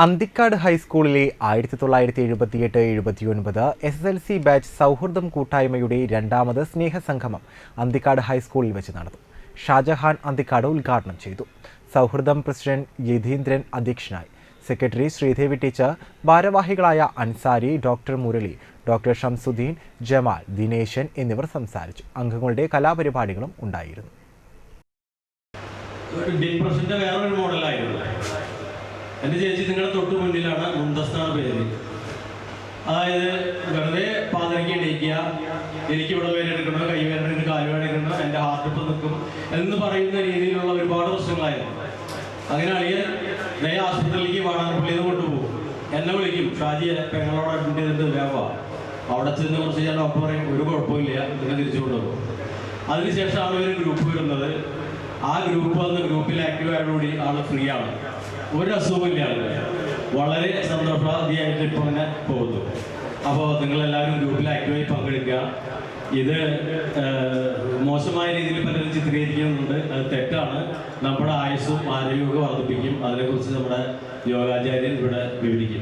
അന്തിക്കാട് ഹൈസ്കൂളിലെ ആയിരത്തി തൊള്ളായിരത്തി എഴുപത്തിയെട്ട് എഴുപത്തിയൊൻപത് S S L C batch സൗഹൃദം കൂട്ടായ്മയുടെ രണ്ടാമത് സ്നേഹസംഗമം അന്തിക്കാട് ഹൈസ്കൂളിൽ വെച്ച് നടന്നു. ഷാജഹാൻ അന്തിക്കാട് ഉദ്ഘാടനം ചെയ്തു. സൗഹൃദം പ്രസിഡന്റ് യതീന്ദ്രൻ അധ്യക്ഷനായി. സെക്രട്ടറി ശ്രീദേവി ടീച്ചർ ഭാരവാഹികളായ അൻസാരി ഡോക്ടർ മുരളി ഡോക്ടർ ഷംസുദ്ദീൻ ജമാൽ ദിനേശൻ എന്നിവർ സംസാരിച്ചു. അംഗങ്ങളുടെ കലാപരിപാടികളും ഉണ്ടായിരുന്നു. ഡിപ്രഷന്റെ വേറൊരു മോഡലായിരുന്നു എന്റെ ചേച്ചി നിങ്ങളുടെ തൊട്ട് മുന്നിലാണ് മുന്തസ്താണ് പേര്. അതായത് വെറുതെ പാതിരക്കി എണീക്കുക എനിക്ക് ഇവിടെ വേദന എടുക്കണം കൈ വേദന എടുക്കണം കാൽ വേദന എടുക്കണം എന്റെ ഹാർട്ട് ഇപ്പം നിൽക്കും എന്ന് പറയുന്ന രീതിയിലുള്ള ഒരുപാട് പ്രശ്നങ്ങളായിരുന്നു. അങ്ങനെ അളിയൻ ദയ ആശുപത്രിയിലേക്ക് വാടാനപ്പള്ളിയിൽ കൊണ്ടുപോകും. എന്നെ വിളിക്കും ഷാജി പെങ്ങളോട് അഡ്മിറ്റ് ചെയ്തിട്ട് വേവാ അവിടെ ചെന്ന് കുറച്ച് ഞാൻ ഡോക്ടർ പറയും ഒരു കുഴപ്പമില്ല നിങ്ങൾ തിരിച്ചു കൊണ്ടുപോകും. അതിനുശേഷമാണ് ഒരു ഗ്രൂപ്പ് വരുന്നത്. ആ ഗ്രൂപ്പ് വന്ന് ഗ്രൂപ്പിൽ ആക്റ്റീവ് ആയതോടുകൂടി ആൾ ഫ്രീ ആണ്. ഒരു അസുഖമില്ലാതെ വളരെ സന്തോഷാദിയായിട്ട് ഇപ്പൊ അങ്ങനെ പോകുന്നു. അപ്പോൾ നിങ്ങളെല്ലാവരും ഗ്രൂപ്പിൽ ആക്റ്റീവായി പങ്കെടുക്കുക. ഇത് മോശമായ രീതിയിൽ പലരും ചിത്രീകരിക്കുന്നുണ്ട്. അത് തെറ്റാണ്. നമ്മുടെ ആയുസ്സും ആരോഗ്യമൊക്കെ വർദ്ധിപ്പിക്കും. അതിനെക്കുറിച്ച് നമ്മുടെ യോഗാചാര്യൻ ഇവിടെ വിവരിക്കും.